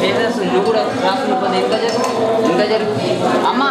Pages నువ్వు కూడా రాసుకున్న పది ఇంకా జరుగు ఇంకా జరుగు అమ్మ!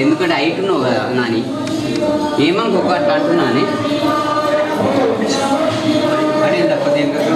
ఎందుకంటే హైట్ ఉన్నావు కదా నాని. ఏమనుకో ఒకటి తప్పదు ఏం కదా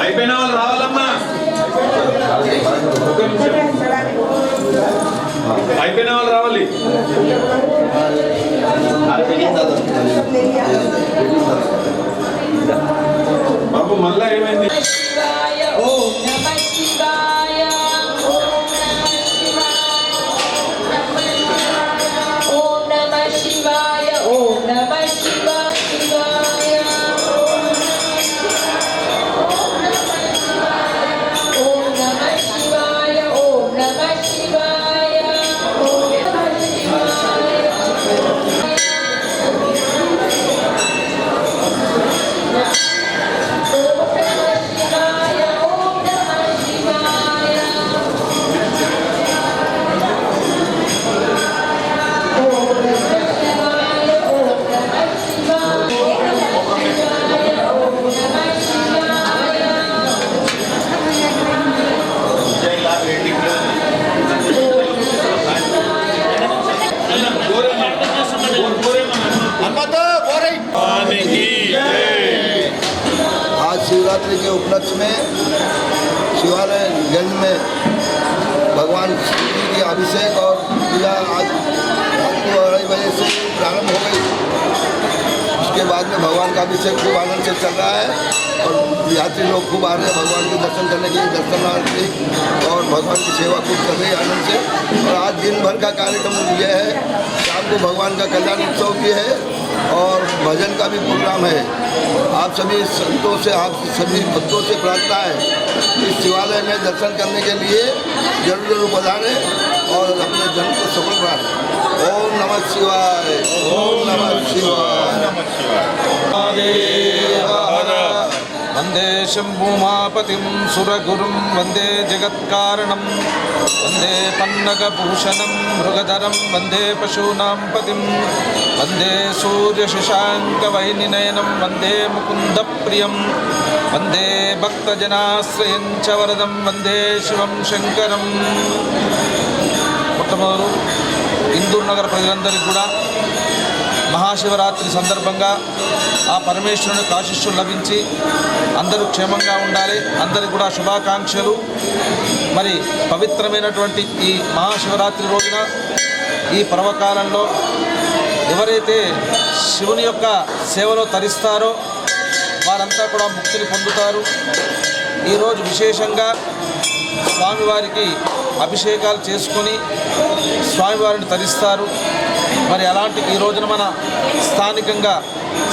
అయిపోయిన వాళ్ళు రావాలమ్మా. అయిపోయిన వాళ్ళు రావాలి. బాబు మళ్ళా ఏమైంది? की अभिषेक और पूजा आज रात को अढ़ाई बजे से प्रारंभ हो गई। उसके बाद में भगवान का अभिषेक खूब आनंद से चल रहा है और यात्री लोग खूब आ रहे हैं भगवान के दर्शन करने के लिए दर्शनार्थी और भगवान की सेवा खूब कर रही है आनंद से। और आज दिन भर का कार्यक्रम यह है, शाम को भगवान का कल्याण उत्सव भी है और भजन का भी प्रोग्राम है। आप सभी संतों से, आप सभी भक्तों से प्रार्थना है इस शिवालय में दर्शन करने के लिए जरूर जरूर पधारें और अपने जन्म को सफल कराएं ओम नमः शिवाय ओम नमः शिवाय वन्दे शम्भुमापतिं सुरगुरुं वन्दे जगत्कारणं वन्दे पन्नगभूषणं मृगधरं वन्दे पशूनां पतिं वन्दे सूर्यशशाङ्कवैनिनयनं वन्दे मुकुन्दप्रियं वन्दे भक्तजनाश्रयं च वरदं वन्दे शिवं శంకరం మొట్టమొదలు ఇందూరు నగర ప్రజలందరికీ కూడా మహాశివరాత్రి సందర్భంగా ఆ పరమేశ్వరుని ఆశిష్యులు లభించి అందరూ క్షేమంగా ఉండాలి. అందరికి కూడా శుభాకాంక్షలు. మరి పవిత్రమైనటువంటి ఈ మహాశివరాత్రి రోజున ఈ పర్వకాలంలో ఎవరైతే శివుని యొక్క సేవలో తరిస్తారో వారంతా కూడా ముక్తిని పొందుతారు. ఈరోజు విశేషంగా స్వామివారికి అభిషేకాలు చేసుకొని స్వామివారిని తరిస్తారు. మరి అలాంటి ఈ రోజున మన స్థానికంగా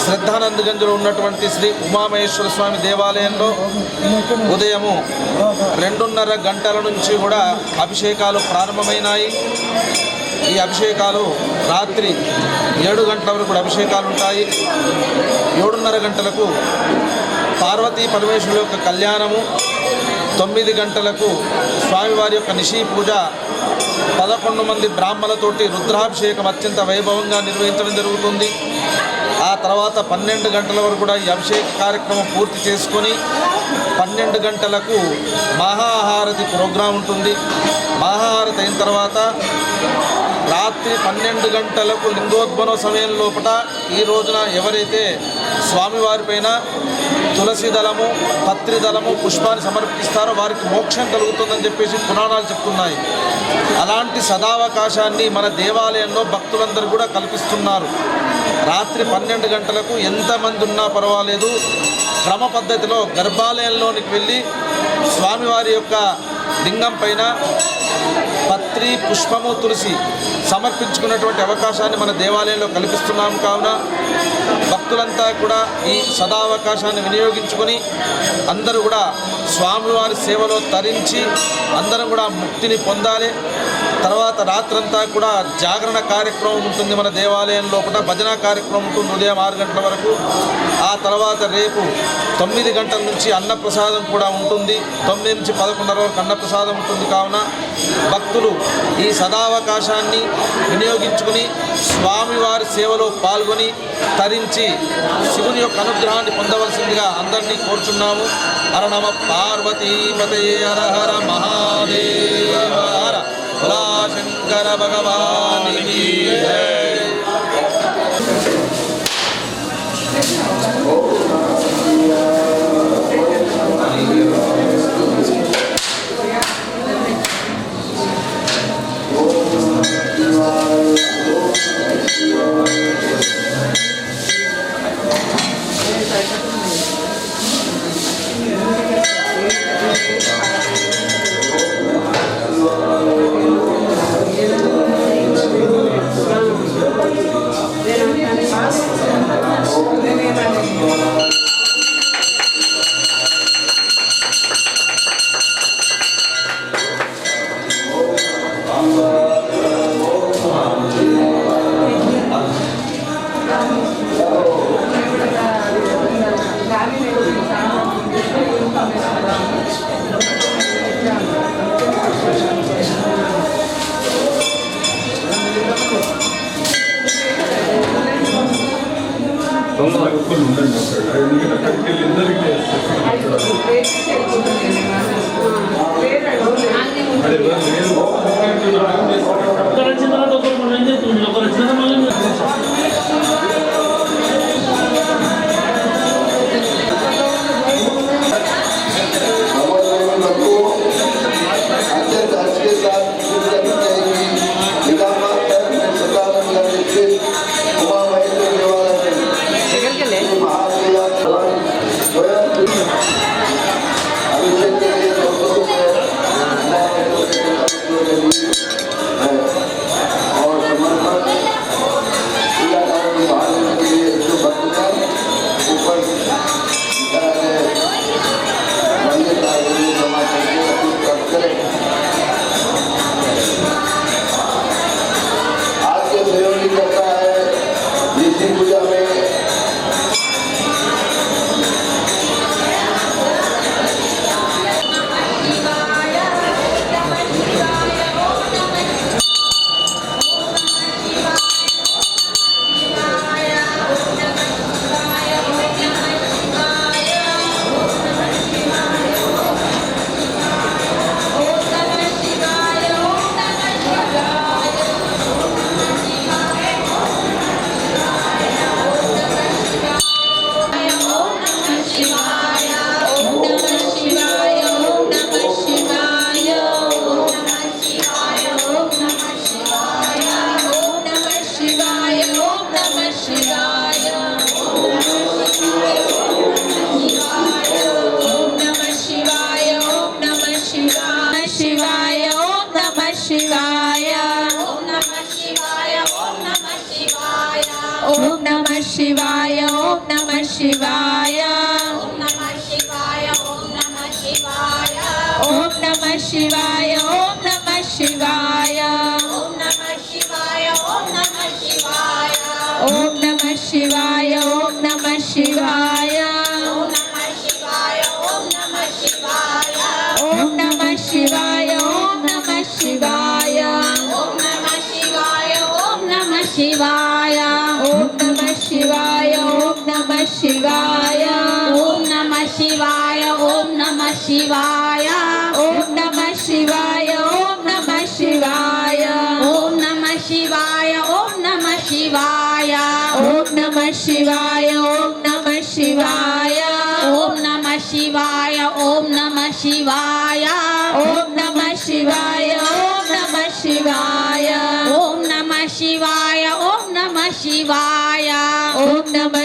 శ్రద్ధానందగంజ్లో ఉన్నటువంటి శ్రీ ఉమామహేశ్వర స్వామి దేవాలయంలో ఉదయము రెండున్నర గంటల నుంచి కూడా అభిషేకాలు ప్రారంభమైనాయి. ఈ అభిషేకాలు రాత్రి ఏడు గంటల వరకు కూడా అభిషేకాలు ఉంటాయి ఏడున్నర గంటలకు పార్వతీ పరమేశ్వరుల యొక్క కళ్యాణము తొమ్మిది గంటలకు స్వామివారి యొక్క నిషీ పూజ. పదకొండు మంది బ్రాహ్మణులతోటి రుద్రాభిషేకం అత్యంత వైభవంగా నిర్వహించడం జరుగుతుంది. ఆ తర్వాత పన్నెండు గంటల వరకు కూడా ఈ అభిషేక కార్యక్రమం పూర్తి చేసుకొని పన్నెండు గంటలకు మహాహారతి ప్రోగ్రాం ఉంటుంది. మహాహారతి అయిన తర్వాత రాత్రి పన్నెండు గంటలకు లింగోద్భవ సమయం లోపల ఈ రోజున ఎవరైతే స్వామివారి పైన తులసి దళము పత్రి దళము పుష్పాన్ని సమర్పిస్తారో వారికి మోక్షం కలుగుతుందని చెప్పేసి పురాణాలు చెప్తున్నాయి. అలాంటి సదావకాశాన్ని మన దేవాలయంలో భక్తులందరూ కూడా కల్పిస్తున్నారు. రాత్రి పన్నెండు గంటలకు ఎంతమంది ఉన్నా పర్వాలేదు. క్రమ పద్ధతిలో గర్భాలయంలోనికి వెళ్ళి స్వామివారి యొక్క లింగం పైన పత్రి పుష్పము తులసి సమర్పించుకున్నటువంటి అవకాశాన్ని మన దేవాలయంలో కల్పిస్తున్నాం కావున భక్తులంతా కూడా ఈ సదావకాశాన్ని వినియోగించుకొని అందరూ కూడా స్వామివారి సేవలో తరించి అందరం కూడా ముక్తిని పొందాలి. తర్వాత రాత్రంతా కూడా జాగరణ కార్యక్రమం ఉంటుంది మన దేవాలయం లోపల భజన కార్యక్రమం ఉంటుంది ఉదయం ఆరు గంటల వరకు. ఆ తర్వాత రేపు తొమ్మిది గంటల నుంచి అన్నప్రసాదం కూడా ఉంటుంది. తొమ్మిది నుంచి పదకొండున్నర వరకు అన్నప్రసాదం ఉంటుంది. కావున భక్తులు ఈ సదావకాశాన్ని వినియోగించుకుని స్వామివారి సేవలో పాల్గొని తరించి శివుని యొక్క అనుగ్రహాన్ని పొందవలసిందిగా అందరినీ కోరుచున్నాము. హర నమ పార్వతీపతయే హర హర మహాదేవ. शंकर भगवान की है ఒకరు వచ్చిన తర్వాత ఒకరు రెండు ఒకరు వచ్చిన తర్వాత शिवाय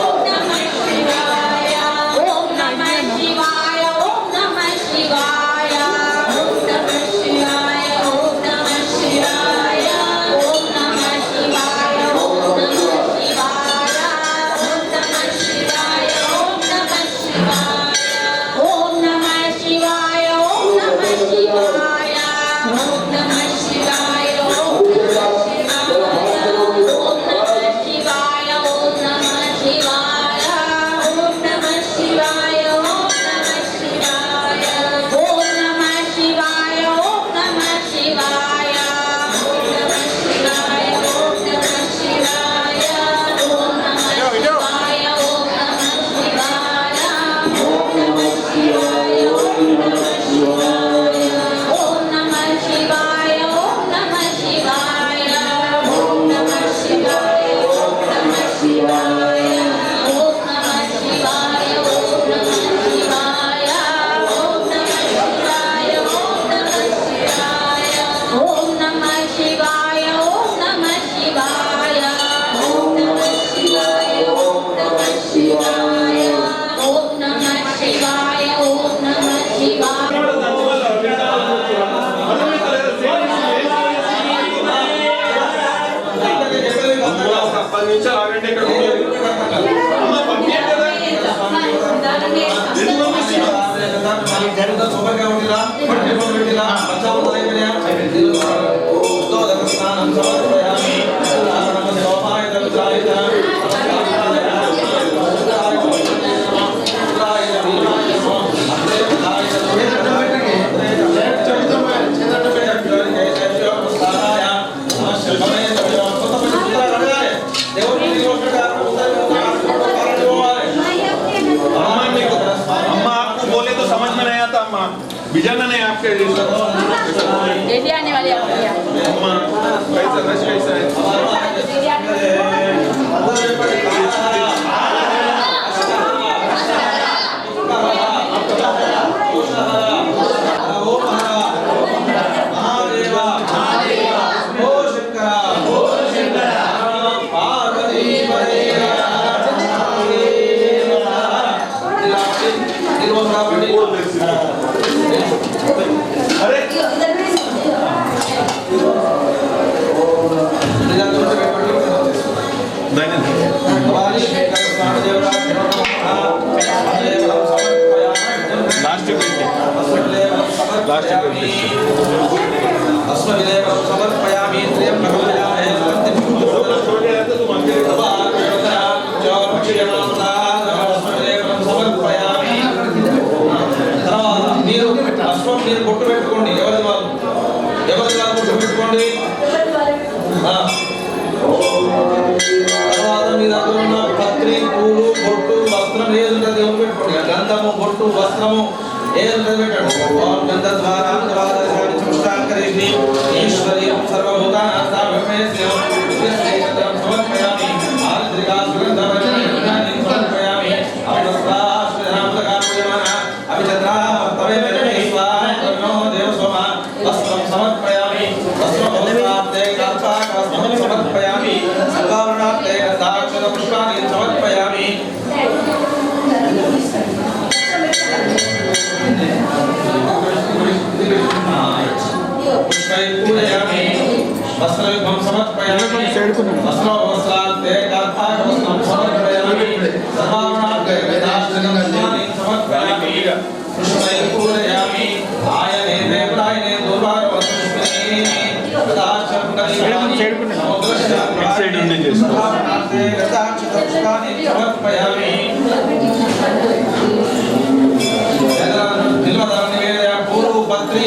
네. మీరు బొట్టు పెట్టుకోండి. ఎవరి వాళ్ళు ఎవరి వాళ్ళు బొట్టు పెట్టుకోండి? ఆ. తర్వాత మీ దగ్గర ఉన్న పత్రి పూలు బొట్టు వస్త్రం ఏది ఉంటుంది దేవుడు పెట్టుకోండి. గంధము బొట్టు వస్త్రము ఏది ఉంటుంది పెట్టండి. గంధ ద్వారా ద్వాదశాన్ని చతుష్టాంకరేషి ఈశ్వరి బ్రహ్మేశ్వరం. वस्त्र हम समझ पहले वस्त्र वस्त्रार्थे गाथा वस्त्रम समझ पहले समावणार्थे वेदाश्रम ज्ञाने समझ पहले कृष्णै पूजयामि। आयने देवतायने दुर्वार वस्तुस्मे वेदाश्रम कल्याणि समुद्रस्य प्राणिने समावणार्थे वेदाश्रम समझ पहले पूर्व पत्री